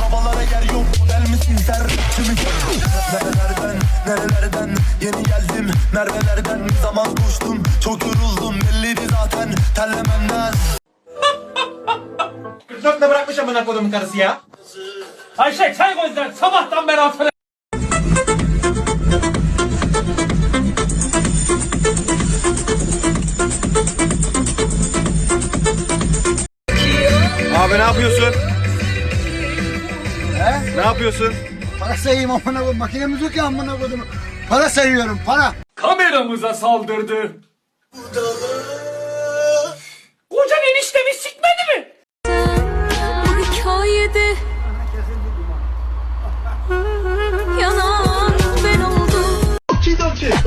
babalara yer yok nerelerden? Yeni geldim. Nerelerden zaman koştum. Çok yoruldum belli zaten terlememden Dörtle bırakmış amına kodumun karısı ya. Ayşe çay koy sen sabahtan beri hatırlıyorum. Abi ne yapıyorsun? He? Ne yapıyorsun? Para sayayım amına koyayım. Makinemiz yok ya amına koydum. Para sayıyorum para. Kameramıza saldırdı. Kocan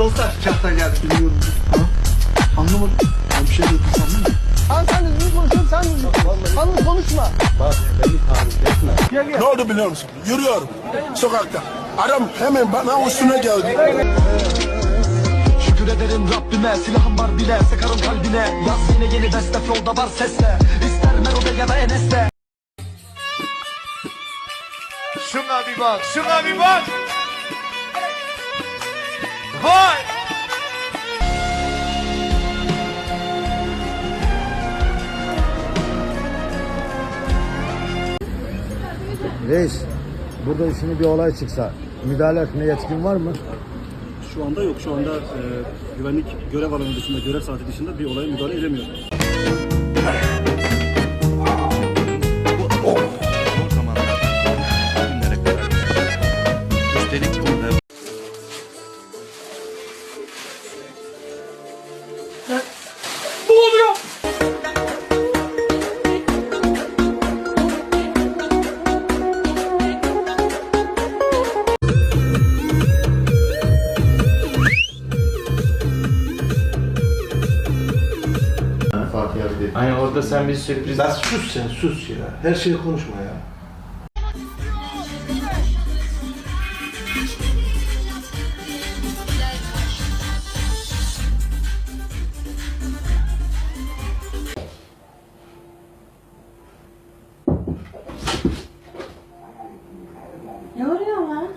Dostlar çakta geldi biliyorum. Ha? Anlamadım. Ben bir şey dedim sandım mı? Sen sen düzgün konuşuyorsun sen Anlı konuşma. Ne oldu biliyor musun? Yürüyorum sokakta. Adam hemen bana üstüne geldi. Şükür ederim Rabbime silahım var bile Sıkarım kalbine Yaz yine yeni beste flow'da var sesle İster Mero'da ya da Enes'te Şuna bir bak, şuna bir bak. Reis, burada şimdi bir olay çıksa müdahale etmeye yetkin var mı? Şu anda yok. Şu anda e, güvenlik görev alanı dışında, görev saati dışında bir olaya müdahale edemiyor. Hani orada sen bir sürpriz... Lan sus sen sus ya. Her şeyi konuşma ya.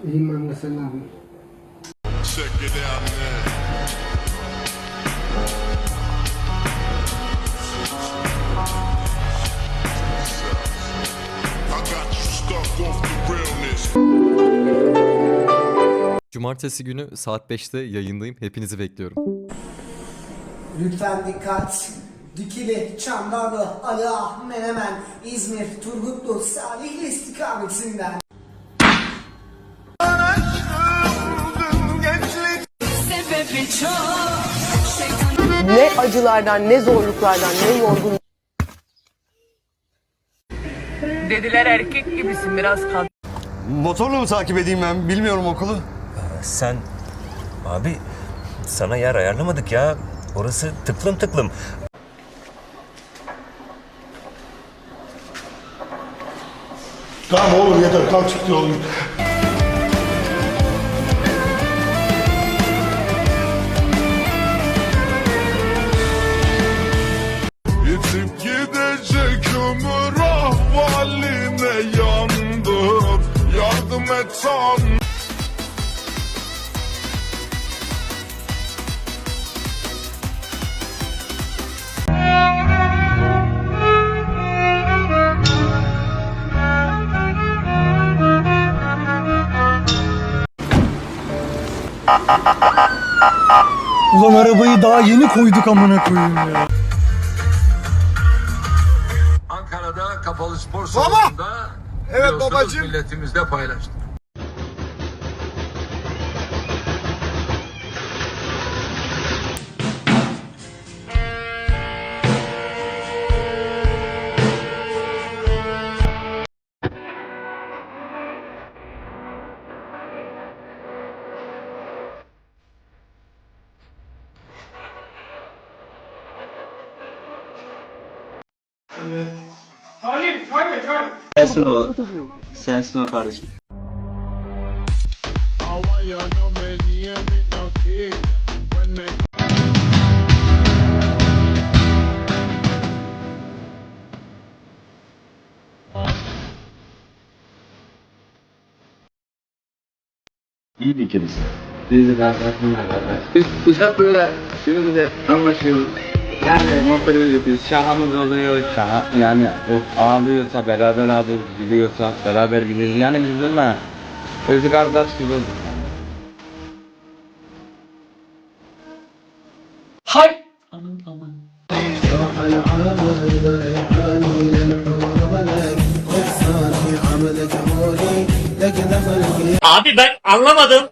İyiyim sen ne yapıyorsun? Check it out man. Cumartesi günü saat 5'te yayındayım. Hepinizi bekliyorum. Lütfen dikkat. Dikili, Çamlarlı, Ala, Menemen, İzmir, Turgutlu, Salihli istikametinden. Ne acılardan, ne zorluklardan, ne yorgun Dediler erkek gibisin biraz kadın. Motorla mı takip edeyim ben? Bilmiyorum okulu. Sen... Abi sana yer ayarlamadık ya. Orası tıklım tıklım. Tamam oğlum yeter kalk çık oğlum. Yitip gidecek ömür ahvaline yandım Yardım et Tanrım Ulan arabayı daha yeni koyduk amına koyayım ya. Ankara'da kapalı spor salonunda Evet babacığım milletimizle paylaştık. Sensin o. Sensin o kardeşim. İyi bir ikilisi. Sizi de anlatmıyorum arkadaşlar. Biz hep böyle şimdi anlaşıyoruz. Yani muhabbet yapıyoruz. Şahamız oluyor. Şaha, yani o ağlıyorsa beraber ağlıyoruz. Gülüyorsa beraber gülüyoruz. Yani üzülme. Özü kardeş gibi olduk. Abi ben anlamadım.